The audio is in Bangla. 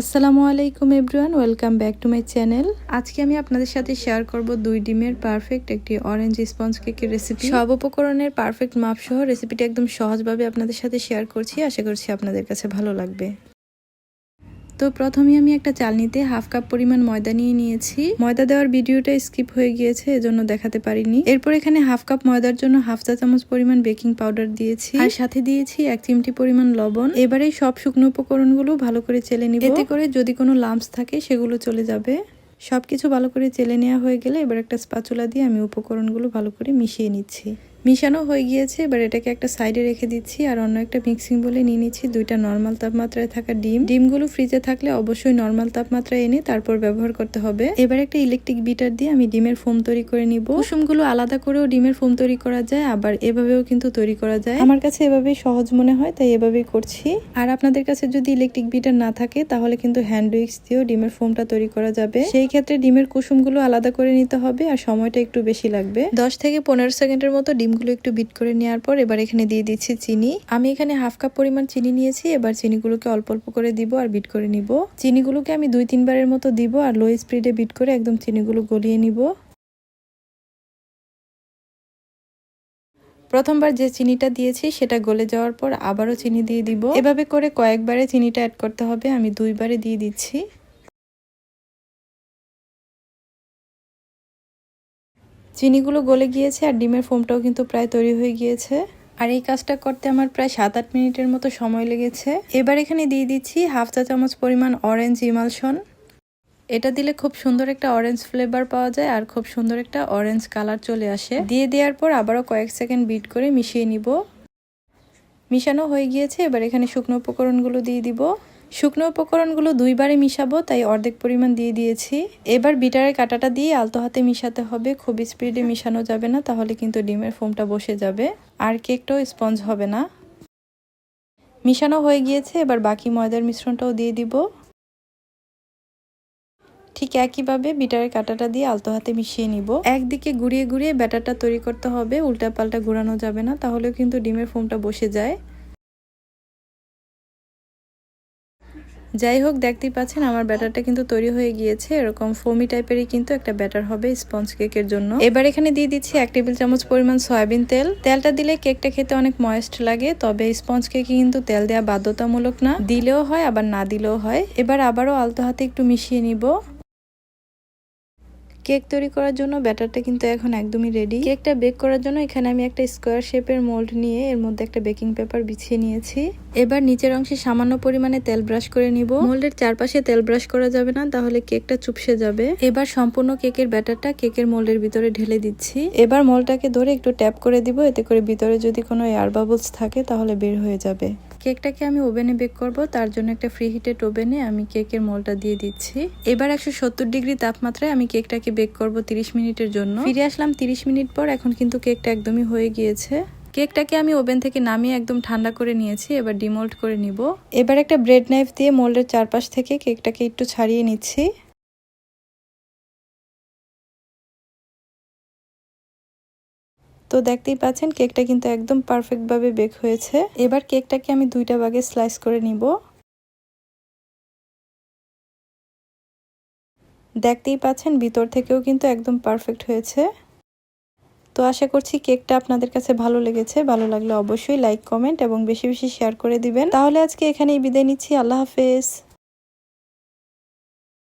আসসালামু আলাইকুম everyone, welcome back to my channel. আজকে আমি আপনাদের সাথে শেয়ার করব দুই ডিমের পারফেক্ট একটি অরেঞ্জ স্পঞ্জ কেকের রেসিপি সব উপকরণের পারফেক্ট মাপসহ রেসিপিটি একদম সহজভাবে আপনাদের সাথে শেয়ার করছি। আশা করছি আপনাদের কাছে ভালো লাগবে। তো প্রথমে আমি একটা চালনিতে হাফ কাপ পরিমাণ ময়দা নিয়ে নিয়েছি। ময়দা দেওয়ার ভিডিওটা স্কিপ হয়ে গিয়েছে, এজন্য দেখাতে পারিনি। এরপর এখানে হাফ কাপ ময়দার জন্য হাফ চা চামচ পরিমাণ বেকিং পাউডার দিয়েছি। আর সাথে দিয়েছি এক চিমটি পরিমাণ লবণ। এবারে সব শুকনো উপকরণগুলো ভালো করে চেলে নিব। এতে করে যদি কোনো লাম্পস থাকে, সেগুলো চলে যাবে। সবকিছু ভালো করে চেলে নেওয়া হয়ে গেলে এবার একটা স্পাচুলা দিয়ে আমি উপকরণগুলো ভালো করে মিশিয়ে নিচ্ছি। মিশানো হয়ে গিয়েছে, এবার এটাকে একটা সাইডে রেখে দিচ্ছি আর অন্য একটা মিক্সিং বলে নিয়ে নিচ্ছি দুইটা নর্মাল তাপমাত্রায় থাকা ডিম। ডিমগুলো ফ্রিজে থাকলে অবশ্যই নর্মাল তাপমাত্রায় এনে তারপর ব্যবহার করতে হবে। এবার একটা ইলেকট্রিক বিটার দিয়ে আমি ডিমের ফোম তৈরি করে নিব। কুসুমগুলো আলাদা করেও ডিমের ফোম তৈরি করা যায়, আবার এভাবেও কিন্তু তৈরি করা যায়। আমার কাছে এভাবেই সহজ মনে হয়, তাই এভাবেই করছি। আর আপনাদের কাছে যদি ইলেকট্রিক বিটার না থাকে, তাহলে কিন্তু হ্যান্ড উইক্স দিয়েও ডিমের ফোমটা তৈরি করা যাবে। সেই ক্ষেত্রে ডিমের কুসুমগুলো আলাদা করে নিতে হবে আর সময়টা একটু বেশি লাগবে। দশ থেকে পনেরো সেকেন্ডের মতো ডিমগুলো একটু বিট করে নেওয়ার পর এবার এখানে দিয়ে দিচ্ছি চিনি। আমি এখানে হাফ কাপ পরিমাণ চিনি নিয়েছি, এবার চিনিগুলোকে অল্প অল্প করে দিব আর বিট করে নিব। চিনিগুলোকে আমি দুই তিনবারের মতো দিব আর লো স্পিডে বিট করে একদম চিনিগুলো গলিয়ে নিব। প্রথমবার যে চিনিটা দিয়েছি, সেটা গলে যাওয়ার পর আবারও চিনি দিয়ে দিব। এভাবে করে কয়েকবারে চিনিটা অ্যাড করতে হবে, আমি দুইবারে দিয়ে দিচ্ছি। চিনিগুলো গলে গিয়েছে আর ডিমের ফোমটাও কিন্তু প্রায় তৈরি হয়ে গিয়েছে। আর এই কাজটা করতে আমার প্রায় সাত আট মিনিটের মতো সময় লেগেছে। এবার এখানে দিয়ে দিচ্ছি হাফ চা চামচ পরিমাণ অরেঞ্জ ইমালশন এটা দিলে খুব সুন্দর একটা অরেঞ্জ ফ্লেভার পাওয়া যায় আর খুব সুন্দর একটা অরেঞ্জ কালার চলে আসে। দিয়ে দেওয়ার পর আবারও কয়েক সেকেন্ড বিট করে মিশিয়ে নিব। মিশানো হয়ে গিয়েছে, এবার এখানে শুকনো উপকরণগুলো দিয়ে দিব। শুকনো উপকরণগুলো দুইবারে মিশাবো, তাই অর্ধেক পরিমাণ দিয়ে দিয়েছি। এবার বিটারের কাটাটা দিয়ে আলতো হাতে মিশাতে হবে। খুব স্পিডে মিশানো যাবে না, তাহলে কিন্তু ডিমের ফোমটা বসে যাবে। আর কেকটাও স্পঞ্জ হবে না। মিশানো হয়ে গিয়েছে, এবার বাকি ময়দার মিশ্রণটাও দিয়ে দিব। ঠিক একইভাবে বিটারের কাটাটা দিয়ে আলতো হাতে মিশিয়ে নিব। একদিকে ঘুরিয়ে ঘুরিয়ে ব্যাটারটা তৈরি করতে হবে উল্টা পাল্টা ঘুরানো যাবে না, তাহলেও কিন্তু ডিমের ফোমটা বসে যায়। যাই হোক দেখতেই পাচ্ছেন আমার ব্যাটারটা কিন্তু তৈরি হয়ে গিয়েছে। এরকম ফোমি টাইপেরই কিন্তু একটা ব্যাটার হবে স্পঞ্জ কেকের জন্য। এবার এখানে দিয়ে দিচ্ছি এক টেবিল চামচ পরিমাণ সয়াবিন তেল। তেলটা দিলে কেকটা খেতে অনেক ময়েস্ট লাগে তবে স্পঞ্জ কেকে কিন্তু তেল দেওয়া বাধ্যতামূলক না। দিলেও হয় আবার না দিলেও হয়। এবার আবারও আলতো হাতে একটু মিশিয়ে নিব। কেক তৈরি করার জন্য ব্যাটারটা কিন্তু এখন একদমই রেডি কেকটা বেক করার জন্য এখানে আমি একটা স্কোয়ার শেপের মোল্ড নিয়ে এর মধ্যে একটা বেকিং পেপার বিছিয়ে নিয়েছি। এবার নিচের অংশে সামান্য পরিমাণে তেল ব্রাশ করে নিব। মোল্ডের চারপাশে তেল ব্রাশ করা যাবে না, তাহলে কেকটা চুপসে যাবে। এবার সম্পূর্ণ কেকের ব্যাটারটা কেকের মোল্ডের ভিতরে ঢেলে দিচ্ছি। এবার মোল্ডটাকে ধরে একটু ট্যাপ করে দিব, এতে করে ভিতরে যদি কোনো এয়ার বাবলস থাকে, তাহলে বের হয়ে যাবে। কেকটাকে আমি ওভেনে বেক করব, তার জন্য একটা ফ্রি হিটেড ওভেনে আমি কেকের মোলটা দিয়ে দিচ্ছি। এবার একশো সত্তর ডিগ্রি তাপমাত্রায় আমি কেকটাকে বেক করব তিরিশ মিনিটের জন্য। ফিরে আসলাম তিরিশ মিনিট পর, এখন কিন্তু কেকটা একদমই হয়ে গিয়েছে। কেকটাকে আমি ওভেন থেকে নামিয়ে একদম ঠান্ডা করে নিয়েছি, এবার ডিমোল্ড করে নিব। এবার একটা ব্রেড নাইফ দিয়ে মোল্ডের চারপাশ থেকে কেকটাকে একটু ছাড়িয়ে নিচ্ছি। তো দেখতেই পাচ্ছেন কেকটা কিন্তু একদম পারফেক্টভাবে বেক হয়েছে। এবার কেকটাকে আমি দুইটা ভাগে স্লাইস করে নিব। দেখতেই পাচ্ছেন, ভিতর থেকেও কিন্তু একদম পারফেক্ট হয়েছে। তো আশা করছি কেকটা আপনাদের কাছে ভালো লেগেছে। ভালো লাগলে অবশ্যই লাইক কমেন্ট এবং বেশি বেশি শেয়ার করে দিবেন। তাহলে আজকে এখানেই বিদায় নিচ্ছি। আল্লাহ হাফেজ।